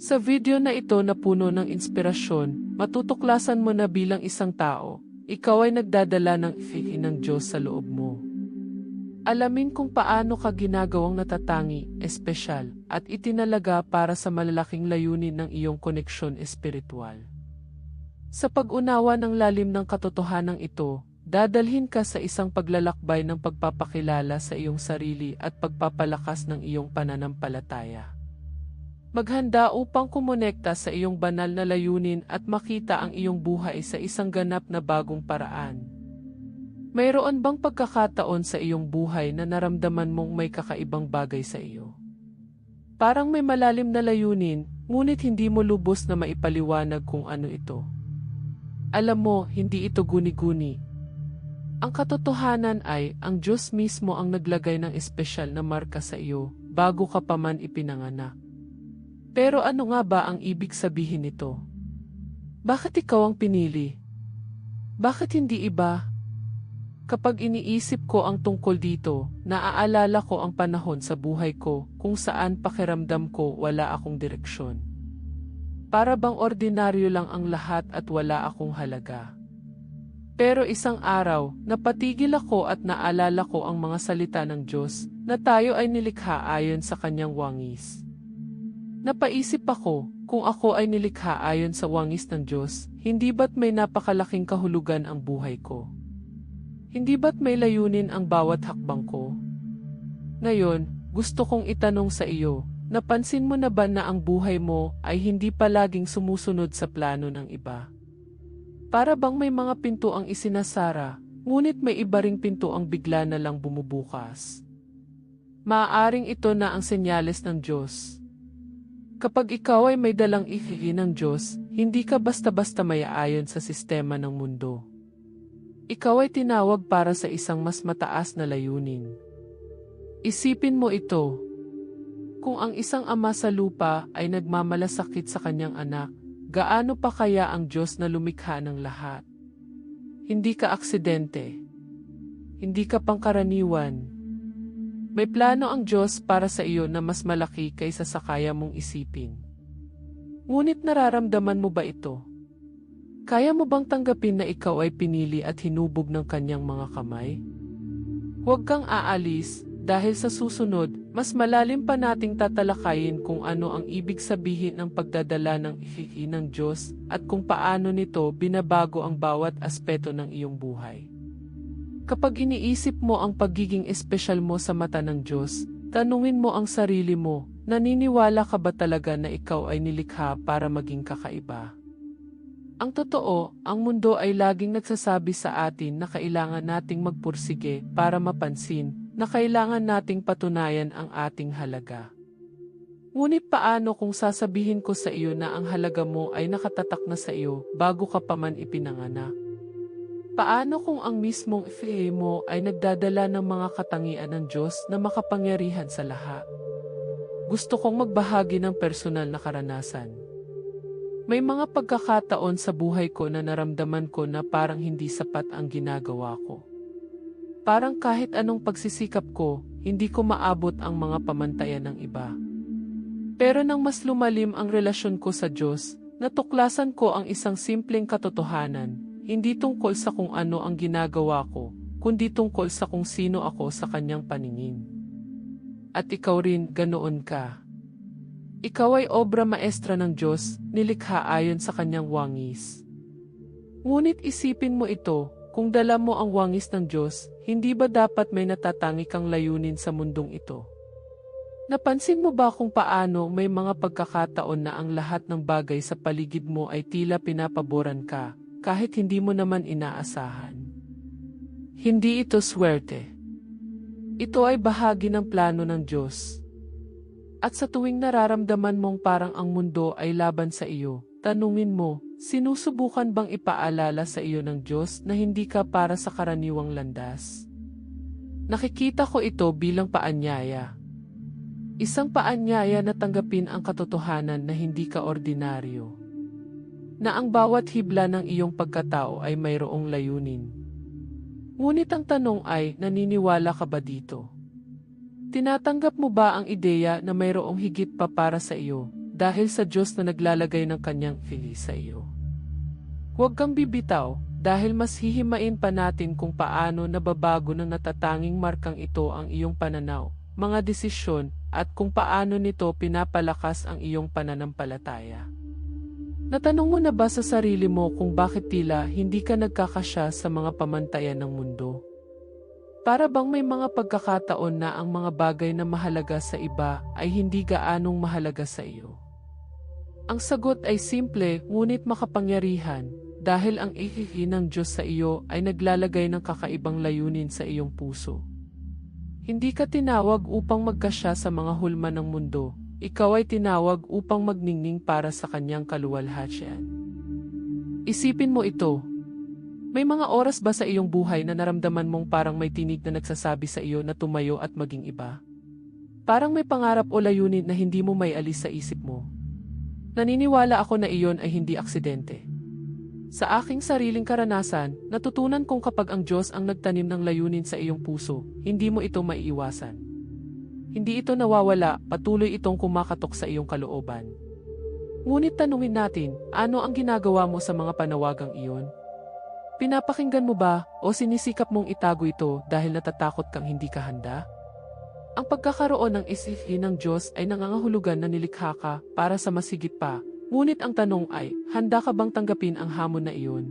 Sa video na ito na puno ng inspirasyon, matutuklasan mo na bilang isang tao, ikaw ay nagdadala ng ifihi ng Diyos sa loob mo. Alamin kung paano ka ginagawang natatangi, espesyal, at itinalaga para sa malalaking layunin ng iyong koneksyon espiritual. Sa pag-unawa ng lalim ng katotohanan ito, dadalhin ka sa isang paglalakbay ng pagpapakilala sa iyong sarili at pagpapalakas ng iyong pananampalataya. Maghanda upang kumonekta sa iyong banal na layunin at makita ang iyong buhay sa isang ganap na bagong paraan. Mayroon bang pagkakataon sa iyong buhay na naramdaman mong may kakaibang bagay sa iyo? Parang may malalim na layunin, ngunit hindi mo lubos na maipaliwanag kung ano ito. Alam mo, hindi ito guni-guni. Ang katotohanan ay, ang Diyos mismo ang naglagay ng espesyal na marka sa iyo, bago ka pa man ipinanganak. Pero ano nga ba ang ibig sabihin nito? Bakit ikaw ang pinili? Bakit hindi iba? Kapag iniisip ko ang tungkol dito, naaalala ko ang panahon sa buhay ko kung saan pakiramdam ko wala akong direksyon. Para bang ordinaryo lang ang lahat at wala akong halaga. Pero isang araw, napatigil ako at naalala ko ang mga salita ng Diyos na tayo ay nilikha ayon sa kanyang wangis. Napaisip ako, kung ako ay nilikha ayon sa wangis ng Diyos, hindi ba't may napakalaking kahulugan ang buhay ko? Hindi ba't may layunin ang bawat hakbang ko? Ngayon, gusto kong itanong sa iyo, napansin mo na ba na ang buhay mo ay hindi palaging sumusunod sa plano ng iba? Para bang may mga pinto ang isinasara, ngunit may iba ring pinto ang bigla na lang bumubukas. Maaaring ito na ang senyales ng Diyos. Kapag ikaw ay may dalang ihihi ng Diyos, hindi ka basta-basta mayaayon sa sistema ng mundo. Ikaw ay tinawag para sa isang mas mataas na layunin. Isipin mo ito. Kung ang isang ama sa lupa ay nagmamalasakit sa kanyang anak, gaano pa kaya ang Diyos na lumikha ng lahat? Hindi ka aksidente. Hindi ka pangkaraniwan. May plano ang Diyos para sa iyo na mas malaki kaysa sa kaya mong isipin. Ngunit nararamdaman mo ba ito? Kaya mo bang tanggapin na ikaw ay pinili at hinubog ng kanyang mga kamay? Huwag kang aalis dahil sa susunod, mas malalim pa nating tatalakayin kung ano ang ibig sabihin ng pagdadala ng ihihi ng Diyos at kung paano nito binabago ang bawat aspeto ng iyong buhay. Kapag iniisip mo ang pagiging espesyal mo sa mata ng Diyos, tanungin mo ang sarili mo, naniniwala ka ba talaga na ikaw ay nilikha para maging kakaiba? Ang totoo, ang mundo ay laging nagsasabi sa atin na kailangan nating magpursige para mapansin, na kailangan nating patunayan ang ating halaga. Ngunit paano kung sasabihin ko sa iyo na ang halaga mo ay nakatatak na sa iyo bago ka pa man ipinanganak? Paano kung ang mismong FA mo ay nagdadala ng mga katangian ng Diyos na makapangyarihan sa lahat? Gusto kong magbahagi ng personal na karanasan. May mga pagkakataon sa buhay ko na naramdaman ko na parang hindi sapat ang ginagawa ko. Parang kahit anong pagsisikap ko, hindi ko maabot ang mga pamantayan ng iba. Pero nang mas lumalim ang relasyon ko sa Diyos, natuklasan ko ang isang simpleng katotohanan hindi tungkol sa kung ano ang ginagawa ko, kundi tungkol sa kung sino ako sa kanyang paningin. At ikaw rin ganoon ka. Ikaw ay obra maestra ng Diyos, nilikha ayon sa kanyang wangis. Ngunit isipin mo ito, kung dala mo ang wangis ng Diyos, hindi ba dapat may natatangi kang layunin sa mundong ito? Napansin mo ba kung paano may mga pagkakataon na ang lahat ng bagay sa paligid mo ay tila pinapaboran ka, kahit hindi mo naman inaasahan. Hindi ito swerte. Ito ay bahagi ng plano ng Diyos. At sa tuwing nararamdaman mong parang ang mundo ay laban sa iyo, tanungin mo, sinusubukan bang ipaalala sa iyo ng Diyos na hindi ka para sa karaniwang landas? Nakikita ko ito bilang paanyaya. Isang paanyaya na tanggapin ang katotohanan na hindi ka ordinaryo na ang bawat hibla ng iyong pagkatao ay mayroong layunin. Ngunit ang tanong ay, naniniwala ka ba dito? Tinatanggap mo ba ang ideya na mayroong higit pa para sa iyo, dahil sa Diyos na naglalagay ng kanyang fili sa iyo. Huwag kang bibitaw, dahil mas hihimain pa natin kung paano nababago ng natatanging markang ito ang iyong pananaw, mga desisyon, at kung paano nito pinapalakas ang iyong pananampalataya. Natanong mo na ba sa sarili mo kung bakit tila hindi ka nagkakasya sa mga pamantayan ng mundo? Para bang may mga pagkakataon na ang mga bagay na mahalaga sa iba ay hindi gaanong mahalaga sa iyo? Ang sagot ay simple ngunit makapangyarihan dahil ang ihihi ng Diyos sa iyo ay naglalagay ng kakaibang layunin sa iyong puso. Hindi ka tinawag upang magkasya sa mga hulma ng mundo, ikaw ay tinawag upang magningning para sa kanyang kaluwalhatian. Isipin mo ito. May mga oras ba sa iyong buhay na naramdaman mong parang may tinig na nagsasabi sa iyo na tumayo at maging iba? Parang may pangarap o layunin na hindi mo may alis sa isip mo. Naniniwala ako na iyon ay hindi aksidente. Sa aking sariling karanasan, natutunan kong kapag ang Diyos ang nagtanim ng layunin sa iyong puso, hindi mo ito maiiwasan. Hindi ito nawawala, patuloy itong kumakatok sa iyong kalooban. Ngunit tanungin natin, ano ang ginagawa mo sa mga panawagang iyon? Pinapakinggan mo ba o sinisikap mong itago ito dahil natatakot kang hindi ka handa? Ang pagkakaroon ng isihin ng Diyos ay nangangahulugan na nilikha ka para sa masigit pa, Ngunit ang tanong ay, handa ka bang tanggapin ang hamon na iyon?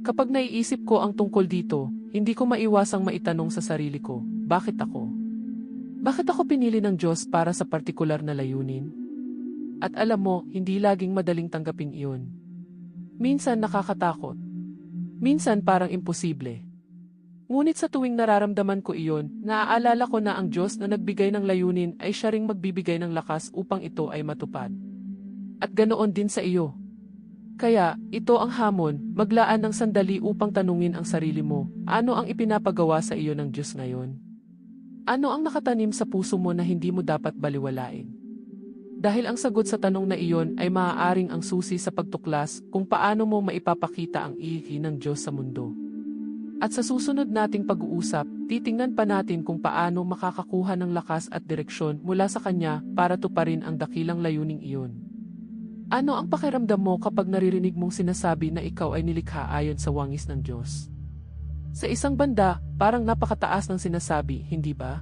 Kapag naiisip ko ang tungkol dito, hindi ko maiwasang maitanong sa sarili ko, bakit ako? Bakit ako pinili ng Diyos para sa partikular na layunin? At alam mo, hindi laging madaling tanggapin iyon. Minsan nakakatakot. Minsan parang imposible. Ngunit sa tuwing nararamdaman ko iyon, naaalala ko na ang Diyos na nagbigay ng layunin ay siya ring magbibigay ng lakas upang ito ay matupad. At ganoon din sa iyo. Kaya, ito ang hamon, maglaan ng sandali upang tanungin ang sarili mo, ano ang ipinapagawa sa iyo ng Diyos ngayon? Ano ang nakatanim sa puso mo na hindi mo dapat baliwalain? Dahil ang sagot sa tanong na iyon ay maaaring ang susi sa pagtuklas kung paano mo maipapakita ang ihi ng Diyos sa mundo. At sa susunod nating pag-uusap, titingnan pa natin kung paano makakakuha ng lakas at direksyon mula sa Kanya para tuparin ang dakilang layuning iyon. Ano ang pakiramdam mo kapag naririnig mong sinasabi na ikaw ay nilikha ayon sa wangis ng Diyos? Sa isang banda, parang napakataas ng sinasabi, hindi ba?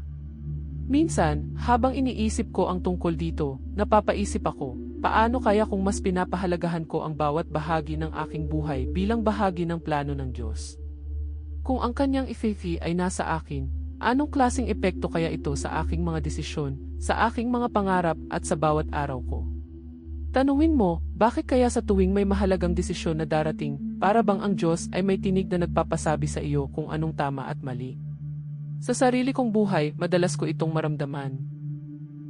Minsan, habang iniisip ko ang tungkol dito, napapaisip ako, paano kaya kung mas pinapahalagahan ko ang bawat bahagi ng aking buhay bilang bahagi ng plano ng Diyos? Kung ang kanyang ififi ay nasa akin, anong klasing epekto kaya ito sa aking mga desisyon, sa aking mga pangarap at sa bawat araw ko? Tanungin mo, bakit kaya sa tuwing may mahalagang desisyon na darating, para bang ang Diyos ay may tinig na nagpapasabi sa iyo kung anong tama at mali? Sa sarili kong buhay, madalas ko itong maramdaman.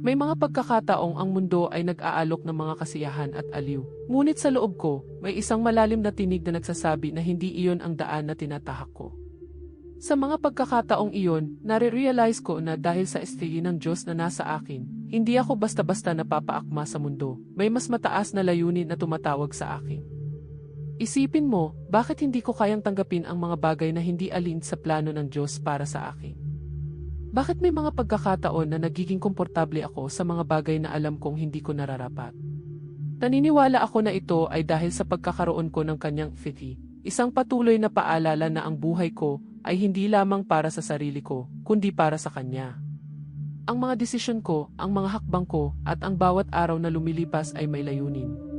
May mga pagkakataong ang mundo ay nag-aalok ng mga kasiyahan at aliw. Ngunit sa loob ko, may isang malalim na tinig na nagsasabi na hindi iyon ang daan na tinatahak ko. Sa mga pagkakataong iyon, nare-realize ko na dahil sa estili ng Diyos na nasa akin, hindi ako basta-basta napapaakma sa mundo, may mas mataas na layunin na tumatawag sa akin. Isipin mo, bakit hindi ko kayang tanggapin ang mga bagay na hindi alin sa plano ng Diyos para sa akin? Bakit may mga pagkakataon na nagiging komportable ako sa mga bagay na alam kong hindi ko nararapat? Naniniwala ako na ito ay dahil sa pagkakaroon ko ng kanyang fiti, isang patuloy na paalala na ang buhay ko ay hindi lamang para sa sarili ko, kundi para sa Kanya. Ang mga desisyon ko, ang mga hakbang ko, at ang bawat araw na lumilipas ay may layunin.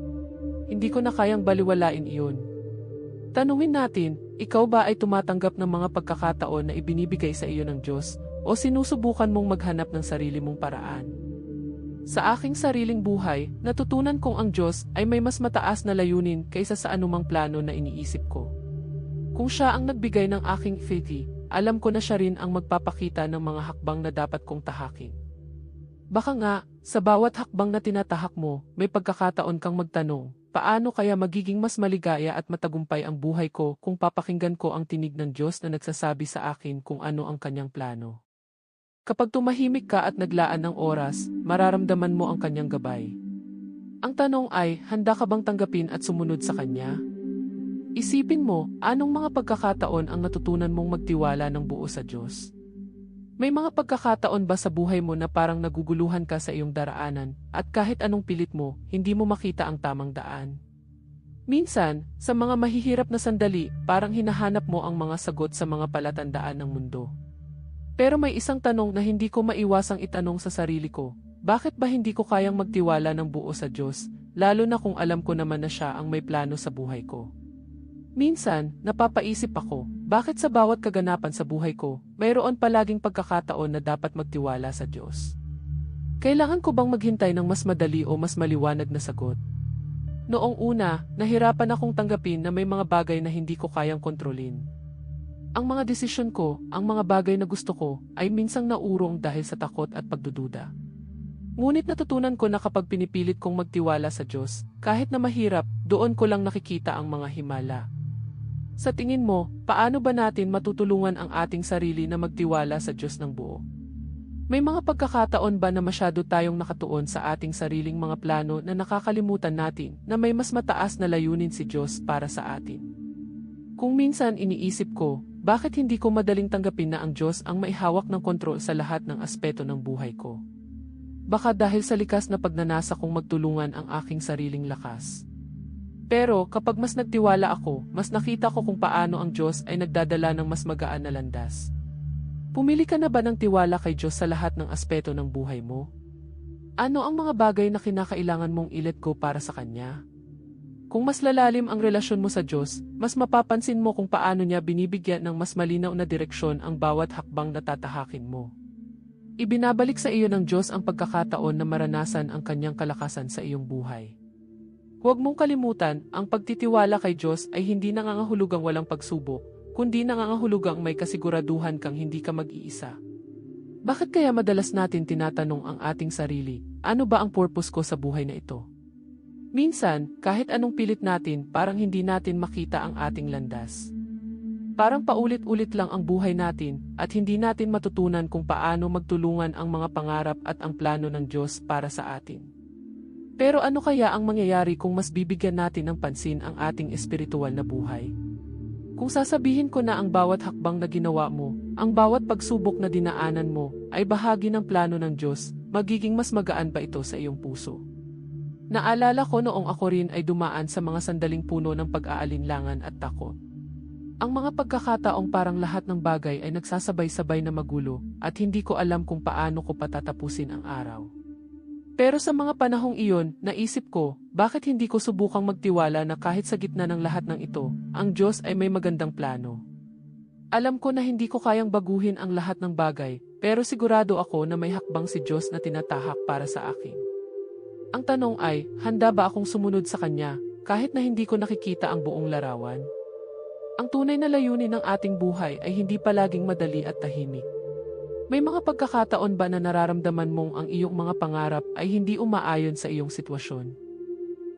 Hindi ko na kayang baliwalain iyon. Tanungin natin, ikaw ba ay tumatanggap ng mga pagkakataon na ibinibigay sa iyo ng Diyos, o sinusubukan mong maghanap ng sarili mong paraan? Sa aking sariling buhay, natutunan kong ang Diyos ay may mas mataas na layunin kaysa sa anumang plano na iniisip ko. Kung siya ang nagbigay ng aking faithy, alam ko na siya rin ang magpapakita ng mga hakbang na dapat kong tahakin. Baka nga, sa bawat hakbang na tinatahak mo, may pagkakataon kang magtanong, paano kaya magiging mas maligaya at matagumpay ang buhay ko kung papakinggan ko ang tinig ng Diyos na nagsasabi sa akin kung ano ang kanyang plano? Kapag tumahimik ka at naglaan ng oras, mararamdaman mo ang kanyang gabay. Ang tanong ay, handa ka bang tanggapin at sumunod sa kanya? Isipin mo, anong mga pagkakataon ang natutunan mong magtiwala ng buo sa Diyos? May mga pagkakataon ba sa buhay mo na parang naguguluhan ka sa iyong daraanan at kahit anong pilit mo, hindi mo makita ang tamang daan? Minsan, sa mga mahihirap na sandali, parang hinahanap mo ang mga sagot sa mga palatandaan ng mundo. Pero may isang tanong na hindi ko maiwasang itanong sa sarili ko, bakit ba hindi ko kayang magtiwala ng buo sa Diyos, lalo na kung alam ko naman na siya ang may plano sa buhay ko? Minsan, napapaisip ako, bakit sa bawat kaganapan sa buhay ko, mayroon palaging pagkakataon na dapat magtiwala sa Diyos? Kailangan ko bang maghintay ng mas madali o mas maliwanag na sagot? Noong una, nahirapan akong tanggapin na may mga bagay na hindi ko kayang kontrolin. Ang mga desisyon ko, ang mga bagay na gusto ko, ay minsang naurong dahil sa takot at pagdududa. Ngunit natutunan ko na kapag pinipilit kong magtiwala sa Diyos, kahit na mahirap, doon ko lang nakikita ang mga himala. Sa tingin mo, paano ba natin matutulungan ang ating sarili na magtiwala sa Diyos ng buo? May mga pagkakataon ba na masyado tayong nakatuon sa ating sariling mga plano na nakakalimutan natin na may mas mataas na layunin si Diyos para sa atin? Kung minsan iniisip ko, bakit hindi ko madaling tanggapin na ang Diyos ang maihawak ng kontrol sa lahat ng aspeto ng buhay ko? Baka dahil sa likas na pagnanasa kong magtulungan ang aking sariling lakas. Pero kapag mas nagtiwala ako, mas nakita ko kung paano ang Diyos ay nagdadala ng mas magaan na landas. Pumili ka na ba ng tiwala kay Diyos sa lahat ng aspeto ng buhay mo? Ano ang mga bagay na kinakailangan mong ilet go para sa Kanya? Kung mas lalalim ang relasyon mo sa Diyos, mas mapapansin mo kung paano niya binibigyan ng mas malinaw na direksyon ang bawat hakbang na tatahakin mo. Ibinabalik sa iyo ng Diyos ang pagkakataon na maranasan ang kanyang kalakasan sa iyong buhay. Huwag mong kalimutan, ang pagtitiwala kay Diyos ay hindi nangangahulugang walang pagsubok, kundi nangangahulugang may kasiguraduhan kang hindi ka mag-iisa. Bakit kaya madalas natin tinatanong ang ating sarili, ano ba ang purpose ko sa buhay na ito? Minsan, kahit anong pilit natin, parang hindi natin makita ang ating landas. Parang paulit-ulit lang ang buhay natin at hindi natin matutunan kung paano magtulungan ang mga pangarap at ang plano ng Diyos para sa atin. Pero ano kaya ang mangyayari kung mas bibigyan natin ng pansin ang ating espiritual na buhay? Kung sasabihin ko na ang bawat hakbang na ginawa mo, ang bawat pagsubok na dinaanan mo, ay bahagi ng plano ng Diyos, magiging mas magaan ba ito sa iyong puso? Naalala ko noong ako rin ay dumaan sa mga sandaling puno ng pag-aalinlangan at takot. Ang mga pagkakataong parang lahat ng bagay ay nagsasabay-sabay na magulo at hindi ko alam kung paano ko patatapusin ang araw. Pero sa mga panahong iyon, naisip ko, bakit hindi ko subukang magtiwala na kahit sa gitna ng lahat ng ito, ang Diyos ay may magandang plano. Alam ko na hindi ko kayang baguhin ang lahat ng bagay, pero sigurado ako na may hakbang si Diyos na tinatahak para sa akin. Ang tanong ay, handa ba akong sumunod sa Kanya, kahit na hindi ko nakikita ang buong larawan? Ang tunay na layunin ng ating buhay ay hindi palaging madali at tahimik. May mga pagkakataon ba na nararamdaman mong ang iyong mga pangarap ay hindi umaayon sa iyong sitwasyon?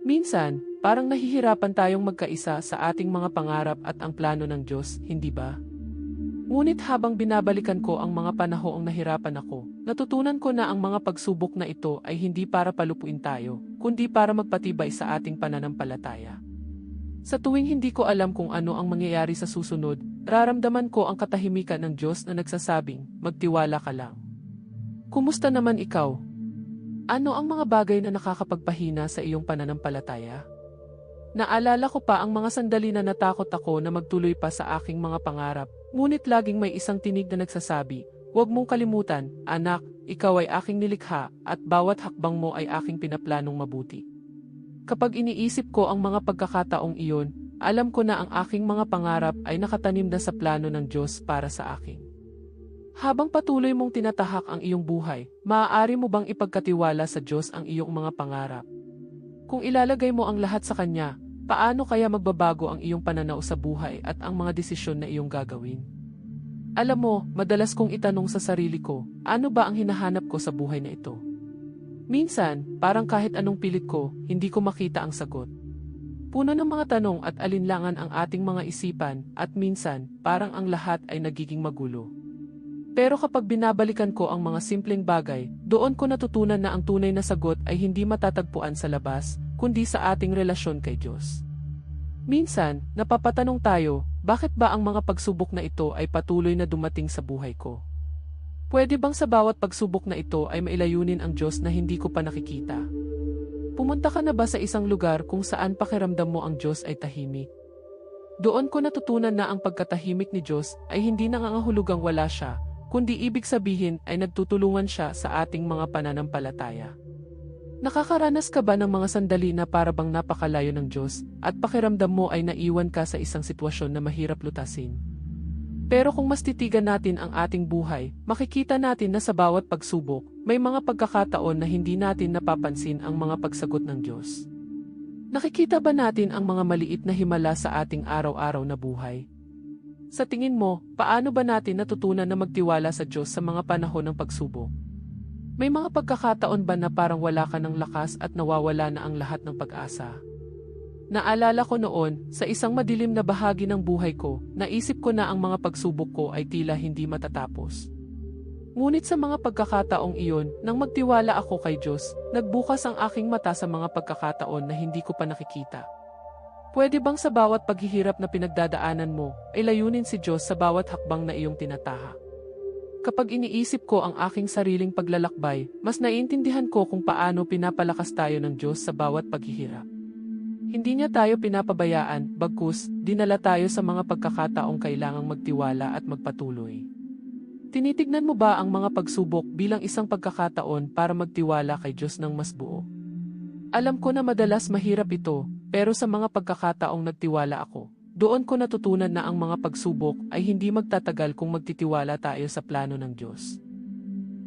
Minsan, parang nahihirapan tayong magkaisa sa ating mga pangarap at ang plano ng Diyos, hindi ba? Ngunit habang binabalikan ko ang mga panahong nahirapan ako, natutunan ko na ang mga pagsubok na ito ay hindi para palupuin tayo, kundi para magpatibay sa ating pananampalataya. Sa tuwing hindi ko alam kung ano ang mangyayari sa susunod, raramdaman ko ang katahimikan ng Diyos na nagsasabing, magtiwala ka lang. Kumusta naman ikaw? Ano ang mga bagay na nakakapagpahina sa iyong pananampalataya? Naalala ko pa ang mga sandali na natakot ako na magtuloy pa sa aking mga pangarap, ngunit laging may isang tinig na nagsasabi, Huwag mong kalimutan, anak, ikaw ay aking nilikha at bawat hakbang mo ay aking pinaplanong mabuti. Kapag iniisip ko ang mga pagkakataong iyon, alam ko na ang aking mga pangarap ay nakatanim na sa plano ng Diyos para sa akin. Habang patuloy mong tinatahak ang iyong buhay, maaari mo bang ipagkatiwala sa Diyos ang iyong mga pangarap? Kung ilalagay mo ang lahat sa Kanya, paano kaya magbabago ang iyong pananaw sa buhay at ang mga desisyon na iyong gagawin? Alam mo, madalas kong itanong sa sarili ko, ano ba ang hinahanap ko sa buhay na ito? Minsan, parang kahit anong pilit ko, hindi ko makita ang sagot. Puno ng mga tanong at alinlangan ang ating mga isipan at minsan, parang ang lahat ay nagiging magulo. Pero kapag binabalikan ko ang mga simpleng bagay, doon ko natutunan na ang tunay na sagot ay hindi matatagpuan sa labas, kundi sa ating relasyon kay Diyos. Minsan, napapatanong tayo, bakit ba ang mga pagsubok na ito ay patuloy na dumating sa buhay ko? Pwede bang sa bawat pagsubok na ito ay mailayunin ang Diyos na hindi ko pa nakikita? Pumunta ka na ba sa isang lugar kung saan pakiramdam mo ang Diyos ay tahimik? Doon ko natutunan na ang pagkatahimik ni Diyos ay hindi nangangahulugang wala siya, kundi ibig sabihin ay nagtutulungan siya sa ating mga pananampalataya. Nakakaranas ka ba ng mga sandali na parabang napakalayo ng Diyos at pakiramdam mo ay naiwan ka sa isang sitwasyon na mahirap lutasin? Pero kung mas titigan natin ang ating buhay, makikita natin na sa bawat pagsubok, may mga pagkakataon na hindi natin napapansin ang mga pagsagot ng Diyos. Nakikita ba natin ang mga maliit na himala sa ating araw-araw na buhay? Sa tingin mo, paano ba natin natutunan na magtiwala sa Diyos sa mga panahon ng pagsubok? May mga pagkakataon ba na parang wala ka ng lakas at nawawala na ang lahat ng pag-asa? Naalala ko noon, sa isang madilim na bahagi ng buhay ko, naisip ko na ang mga pagsubok ko ay tila hindi matatapos. Ngunit sa mga pagkakataong iyon, nang magtiwala ako kay Diyos, nagbukas ang aking mata sa mga pagkakataon na hindi ko pa nakikita. Pwede bang sa bawat paghihirap na pinagdadaanan mo, ay layunin si Diyos sa bawat hakbang na iyong tinataha? Kapag iniisip ko ang aking sariling paglalakbay, mas naiintindihan ko kung paano pinapalakas tayo ng Diyos sa bawat paghihirap. Hindi niya tayo pinapabayaan, bagkus, dinala tayo sa mga pagkakataong kailangang magtiwala at magpatuloy. Tinitignan mo ba ang mga pagsubok bilang isang pagkakataon para magtiwala kay Diyos ng mas buo? Alam ko na madalas mahirap ito, pero sa mga pagkakataong nagtiwala ako, doon ko natutunan na ang mga pagsubok ay hindi magtatagal kung magtitiwala tayo sa plano ng Diyos.